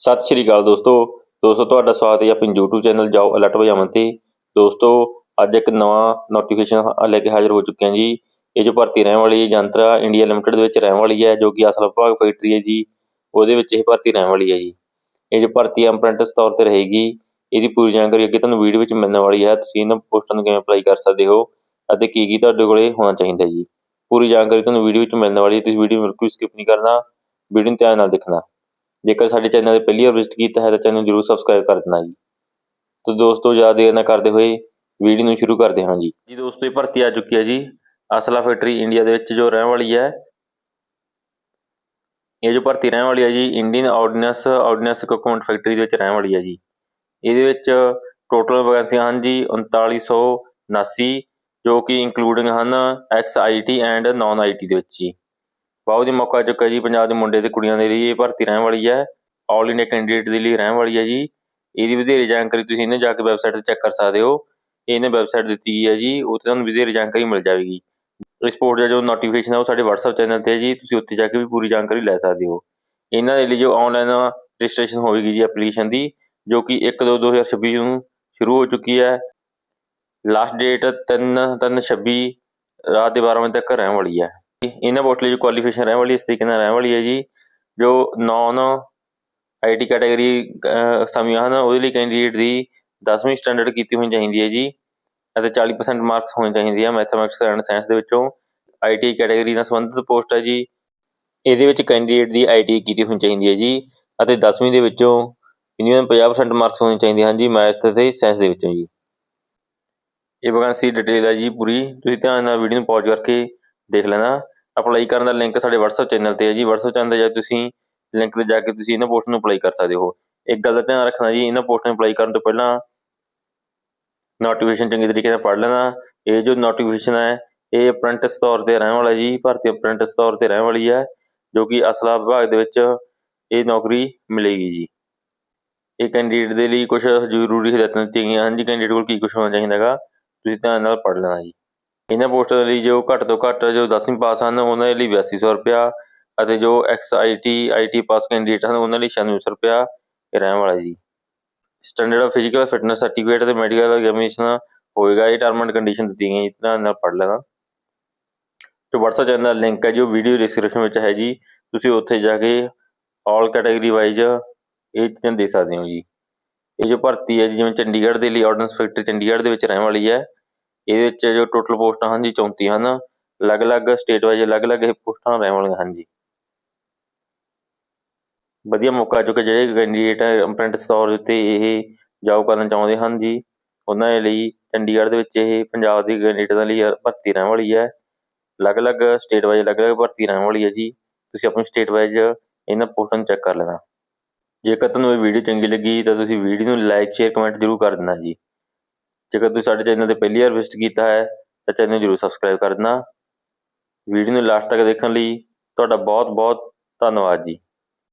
ਸਤਿ ਸ਼੍ਰੀ ਅਕਾਲ ਦੋਸਤੋ। ਦੋਸਤੋ, ਤੁਹਾਡਾ ਸਵਾਗਤ ਹੈ ਆਪਣੀ YouTube ਚੈਨਲ ਜਾਓ ਅਲਰਟ ਵਜਾਵਨ ਤੇ। ਦੋਸਤੋ, ਅੱਜ ਇੱਕ ਨਵਾਂ ਨੋਟੀਫਿਕੇਸ਼ਨ ਲੈ ਕੇ ਹਾਜ਼ਰ ਹੋ ਚੁੱਕੇ ਹਾਂ ਜੀ। ਇਹ ਜੋ ਭਰਤੀ ਰਹਿਣ ਵਾਲੀ ਹੈ ਜੰਤਰਾ ਇੰਡੀਆ ਲਿਮਟਿਡ ਦੇ ਵਿੱਚ ਰਹਿਣ ਵਾਲੀ ਹੈ, ਜੋ ਕਿ ਅਸਲ ਵਿਭਾਗ ਫੈਕਟਰੀ ਹੈ ਜੀ, ਉਹਦੇ ਵਿੱਚ ਇਹ ਭਰਤੀ ਰਹਿਣ ਵਾਲੀ ਹੈ ਜੀ। ਇਹ ਜੋ ਭਰਤੀ ਅਪ੍ਰੈਂਟਿਸ ਤੌਰ ਤੇ ਰਹੇਗੀ। ਇਹਦੀ ਪੂਰੀ ਜਾਣਕਾਰੀ ਅੱਗੇ ਤੁਹਾਨੂੰ ਵੀਡੀਓ ਵਿੱਚ ਮਿਲਣ ਵਾਲੀ ਹੈ। ਤੁਸੀਂ ਇਹਨਾਂ ਪੋਸਟਾਂ ਨੂੰ ਕਿਵੇਂ ਅਪਲਾਈ ਕਰ ਸਕਦੇ ਹੋ ਅਤੇ ਕੀ ਕੀ ਤੁਹਾਡੇ ਕੋਲੇ ਹੋਣਾ ਚਾਹੀਦਾ ਜੀ। ਪੂਰੀ ਜਾਣਕਾਰੀ ਤੁਹਾਨੂੰ ਵੀਡੀਓ ਵਿੱਚ ਮਿਲਣ ਵਾਲੀ ਹੈ। ਤੁਸੀਂ ਵੀਡੀਓ ਬਿਲਕੁਲ ਸਕਿਪ ਨਹੀਂ ਕਰਨਾ। ਵੀਡੀਓ ਨੂੰ ਧਿਆਨ ਨਾਲ ਦੇਖਣਾ। ਜੇਕਰ ਸਾਡੇ ਚੈਨਲ ਤੇ ਪਹਿਲੀ ਵਾਰ ਵਿਜ਼ਿਟ ਕੀਤਾ ਹੈ ਤਾਂ ਚੈਨਲ ਨੂੰ ਜਰੂਰ ਸਬਸਕ੍ਰਾਈਬ ਕਰ ਦੇਣਾ ਜੀ। ਤਾਂ ਦੋਸਤੋ ਜ਼ਿਆਦਾ ਦੇਰ ਨਾ ਕਰਦੇ ਹੋਏ ਵੀਡੀਓ ਨੂੰ ਸ਼ੁਰੂ ਕਰਦੇ ਹਾਂ ਜੀ। ਜੀ ਦੋਸਤੋ, ਇਹ ਭਰਤੀ ਆ ਚੁੱਕੀ ਹੈ ਜੀ। ਅਸਲਾ ਫੈਕਟਰੀ ਇੰਡੀਆ ਦੇ ਵਿੱਚ ਜੋ ਰਹਿਣ ਵਾਲੀ ਹੈ, ਇਹ ਜੋ ਭਰਤੀ ਰਹਿਣ ਵਾਲੀ ਹੈ ਜੀ, ਇੰਡੀਅਨ ਆਰਡੀਨੈਂਸ ਆਰਡੀਨੈਂਸ ਕੋਕਮੈਂਟ ਫੈਕਟਰੀ ਦੇ ਵਿੱਚ ਰਹਿਣ ਵਾਲੀ ਹੈ ਜੀ। ਇਹਦੇ ਵਿੱਚ ਟੋਟਲ ਵੈਕੈਂਸੀਆਂ ਹਨ ਜੀ 3979 ਜੋ ਕਿ ਇਨਕਲੂਡਿੰਗ ਹਨ ex IT and non IT ਦੇ ਵਿੱਚ ਜੀ। ਬਹੁਤ ਹੀ ਮੌਕਾ ਚੁੱਕਾ ਜੀ, ਪੰਜਾਬ ਦੇ ਮੁੰਡੇ ਤੇ ਕੁੜੀਆਂ ਦੇ ਲਈ ਇਹ ਭਰਤੀ ਰਹਿਣ ਵਾਲੀ ਹੈ। ਆਲ ਇੰਡੀਆ ਕੈਂਡੀਡੇਟ ਦੇ ਲਈ ਰਹਿਣ ਵਾਲੀ ਹੈ ਜੀ। ਇਹਦੀ ਵਧੇਰੇ ਜਾਣਕਾਰੀ ਤੁਸੀਂ ਇਹਨੇ ਜਾ ਕੇ ਵੈਬਸਾਈਟ ਤੇ ਚੈੱਕ ਕਰ ਸਕਦੇ ਹੋ। ਇਹਨੇ ਵੈਬਸਾਈਟ ਦਿੱਤੀ ਗਈ ਹੈ ਜੀ, ਉੱਥੇ ਤੁਹਾਨੂੰ ਵਧੇਰੇ ਜਾਣਕਾਰੀ ਮਿਲ ਜਾਵੇਗੀ। ਇਸ ਦਾ ਜੋ ਨੋਟੀਫਿਕੇਸ਼ਨ ਹੈ ਉਹ ਸਾਡੇ WhatsApp ਚੈਨਲ ਤੇ ਹੈ ਜੀ, ਤੁਸੀਂ ਉੱਥੇ ਜਾ ਕੇ ਵੀ ਪੂਰੀ ਜਾਣਕਾਰੀ ਲੈ ਸਕਦੇ ਹੋ। ਇਹਨਾਂ ਦੇ ਲਈ ਜੋ ਆਨਲਾਈਨ ਰਜਿਸਟ੍ਰੇਸ਼ਨ ਹੋਵੇਗੀ ਜੀ ਐਪਲੀਕੇਸ਼ਨ ਦੀ, ਜੋ ਕਿ 1/2/2026 ਨੂੰ ਸ਼ੁਰੂ ਹੋ ਚੁੱਕੀ ਹੈ। ਲਾਸਟ ਡੇਟ 3/3/26 ਰਾਤ ਦੇ 12 ਵਜੇ ਤੱਕ ਰਹਿਣ ਵਾਲੀ ਹੈ। ਇਹਨਾਂ ਪੋਸਟ ਲਈ ਜੋ ਕੁਆਲੀਫਿਕੇਸ਼ਨ ਰਹਿਣ ਵਾਲੀ, ਇਸ ਤਰੀਕੇ ਨਾਲ ਰਹਿਣ ਵਾਲੀ ਹੈ ਜੀ। ਜੋ ਨਾਨ ਆਈਟੀ ਕੈਟਾਗਰੀ ਸਮੀਆਂ ਹਨ, ਉਹਦੇ ਲਈ ਕੈਂਡੀਡੇਟ ਦੀ 10ਵੀਂ ਸਟੈਂਡਰਡ ਕੀਤੀ ਹੋਣੀ ਚਾਹੀਦੀ ਹੈ ਜੀ ਅਤੇ 40% ਮਾਰਕਸ ਹੋਣੇ ਚਾਹੀਦੇ ਆ ਮੈਥਮੈਟਿਕਸ ਐਂਡ ਸਾਇੰਸ ਦੇ ਵਿੱਚੋਂ। ਆਈਟੀ ਕੈਟਾਗਰੀ ਨਾਲ ਸੰਬੰਧਿਤ ਪੋਸਟ ਹੈ ਜੀ। ਇਹਦੇ ਵਿੱਚ ਕੈਂਡੀਡੇਟ ਦੀ ਆਈਟੀ ਕੀਤੀ ਹੋਣੀ ਚਾਹੀਦੀ ਹੈ ਜੀ ਅਤੇ 10ਵੀਂ ਦੇ ਵਿੱਚੋਂ ਮਿਨੀਮਮ 50% ਮਾਰਕਸ ਹੋਣੇ ਚਾਹੀਦੇ ਹਨ ਜੀ ਮੈਥ ਅਤੇ ਸਾਇੰਸ ਦੇ ਵਿੱਚੋਂ ਜੀ। ਇਹ ਵੈਕੈਂਸੀ ਡਿਟੇਲ ਹੈ ਜੀ ਪੂਰੀ। ਤੁਸੀਂ ਧਿਆਨ ਨਾਲ ਵੀਡੀਓ ਨੂੰ ਪੌਜ਼ ਕਰਕੇ ਦੇਖ ਲੈਣਾ। ਅਪਲਾਈ ਕਰਨ ਦਾ ਲਿੰਕ ਸਾਡੇ WhatsApp ਚੈਨਲ ਤੇ ਹੈ ਜੀ। WhatsApp ਚੈਨਲ ਤੇ ਜਾ ਕੇ ਤੁਸੀਂ ਲਿੰਕ ਤੇ ਜਾ ਕੇ ਤੁਸੀਂ ਇਹਨਾਂ ਪੋਸਟ ਨੂੰ ਅਪਲਾਈ ਕਰ ਸਕਦੇ ਹੋ। ਇੱਕ ਗੱਲ ਦਾ ਧਿਆਨ ਰੱਖਣਾ ਜੀ, ਇਹਨਾਂ ਪੋਸਟ ਨੂੰ ਅਪਲਾਈ ਕਰਨ ਤੋਂ ਪਹਿਲਾਂ ਨੋਟੀਫਿਕੇਸ਼ਨ ਚੰਗੀ ਤਰੀਕੇ ਨਾਲ ਪੜ੍ਹ ਲੈਣਾ। ਇਹ ਜੋ ਨੋਟੀਫਿਕੇਸ਼ਨ ਹੈ, ਇਹ ਅਪ੍ਰੈਂਟਿਸ ਤੌਰ ਤੇ ਰਹਿਣ ਵਾਲਾ ਜੀ। ਭਰਤੀ ਅਪ੍ਰੈਂਟਿਸ ਤੌਰ ਤੇ ਰਹਿਣ ਵਾਲੀ ਹੈ, ਜੋ ਕਿ ਅਸਲਾ ਵਿਭਾਗ ਦੇ ਵਿੱਚ ਇਹ ਨੌਕਰੀ ਮਿਲੇਗੀ ਜੀ। ਇਹ ਕੈਂਡੀਡੇਟ ਦੇ ਲਈ ਕੁਝ ਜ਼ਰੂਰੀ ਹਦਾਇਤਾਂ ਦਿੱਤੀਆਂ ਗਈਆਂ ਹਨ ਜੀ। ਕੈਂਡੀਡੇਟ ਕੋਲ ਕੀ ਕੁਝ ਹੋਣਾ ਚਾਹੀਦਾ ਹੈਗਾ, ਤੁਸੀਂ ਧਿਆਨ ਨਾਲ ਪੜ੍ਹ ਲੈਣਾ ਜੀ। ਇਹਨਾਂ ਪੋਸਟਾਂ ਦੇ ਲਈ ਜੋ ਘੱਟ ਤੋਂ ਘੱਟ ਜੋ 10ਵੀਂ ਪਾਸ ਹਨ, ਉਹਨਾਂ ਦੇ ਲਈ 8200 ਰੁਪਿਆ ਅਤੇ ਜੋ ex IT IT pass candidate ਹਨ, ਉਹਨਾਂ ਲਈ 9600 ਰੁਪਿਆ ਇਹ ਰਹਿਣ ਵਾਲਾ ਜੀ। Standard of physical fitness certificate ਤੇ ਮੈਡੀਕਲ ਐਗਜ਼ਾਮੀਨੇਸ਼ਨ ਹੋਏਗਾ, ਇਹ ਟਰਮ ਐਂਡ ਕੰਡੀਸ਼ਨ ਦਿੱਤੀ ਗਈ ਇਤਨਾ ਨਾਲ ਪੜ੍ਹ ਲੈਣਾ। ਜੋ WhatsApp ਚੈਨਲ ਦਾ ਲਿੰਕ ਹੈ ਜੋ ਵੀਡੀਓ ਡਿਸਕ੍ਰਿਪਸ਼ਨ ਵਿੱਚ ਹੈ ਜੀ। ਤੁਸੀਂ ਉੱਥੇ ਜਾ ਕੇ ਆਲ ਕੈਟਾਗਰੀ ਵਾਈਜ਼ ਇਹ ਚੀਜ਼ਾਂ ਦੇ ਸਕਦੇ ਹੋ ਜੀ। ਇਹ ਜੋ ਭਰਤੀ ਹੈ ਜੀ, ਜਿਵੇਂ ਚੰਡੀਗੜ੍ਹ ਦੇ ਲਈ ਆਰਡੀਨੈਂਸ ਫੈਕਟਰੀ ਚੰਡੀਗੜ੍ਹ ਦੇ ਵਿੱਚ ਰਹਿਣ ਵਾਲੀ ਹੈ ਇਹਦੇ ਵਿੱਚ ਜੋ ਟੋਟਲ ਪੋਸਟਾਂ ਹਨ ਜੀ 34 ਹਨ। ਅਲੱਗ-ਅਲੱਗ ਸਟੇਟ ਵਾਈਜ਼ ਅਲੱਗ-ਅਲੱਗ ਇਹ ਪੋਸਟਾਂ ਰਹਿਣ ਵਾਲੀਆਂ ਹਨ ਜੀ ਵਧੀਆ ਮੌਕਾ ਚੁੱਕੇ ਜਿਹੜੇ ਕੈਂਡੀਡੇਟ ਅਪ੍ਰੈਂਟਿਸ ਤੌਰ ਉੱਤੇ ਇਹ ਜੌਬ ਕਰਨਾ ਚਾਹੁੰਦੇ ਹਨ, ਜੀ। ਉਹਨਾਂ ਦੇ ਲਈ ਚੰਡੀਗੜ੍ਹ ਦੇ ਵਿੱਚ ਇਹ ਪੰਜਾਬ ਦੇ ਕੈਂਡੀਡੇਟਾਂ ਲਈ ਭਰਤੀ ਰਹਿਣ ਵਾਲੀ ਹੈ। ਅਲੱਗ-ਅਲੱਗ ਸਟੇਟ ਵਾਈਜ਼ ਅਲੱਗ-ਅਲੱਗ ਭਰਤੀ ਰਹਿਣ ਵਾਲੀ ਹੈ, ਜੀ। ਤੁਸੀਂ ਆਪਣੀ ਸਟੇਟ ਵਾਈਜ਼ ਇਹਨਾਂ ਪੋਸਟਾਂ ਨੂੰ ਚੈੱਕ ਕਰ ਲੈਣਾ। ਜੇਕਰ ਤੁਹਾਨੂੰ ਇਹ ਵੀਡੀਓ ਚੰਗੀ ਲੱਗੀ, ਤਾਂ ਤੁਸੀਂ ਵੀਡੀਓ ਨੂੰ ਲਾਈਕ ਸ਼ੇਅਰ ਕਮੈਂਟ ਜ਼ਰੂਰ ਕਰ ਦੇਣਾ, ਜੀ। ਜੇਕਰ ਤੁਸੀਂ ਸਾਡੇ ਚੈਨਲ ਤੇ ਪਹਿਲੀ ਵਾਰ ਵਿਜ਼ਿਟ ਕੀਤਾ ਹੈ, ਤਾਂ ਚੈਨਲ ਨੂੰ ਜ਼ਰੂਰ ਸਬਸਕ੍ਰਾਈਬ ਕਰ ਦੇਣਾ ਵੀਡੀਓ ਨੂੰ ਲਾਸਟ ਤੱਕ ਦੇਖਣ ਲਈ ਤੁਹਾਡਾ ਬਹੁਤ ਬਹੁਤ ਧੰਨਵਾਦ ਜੀ।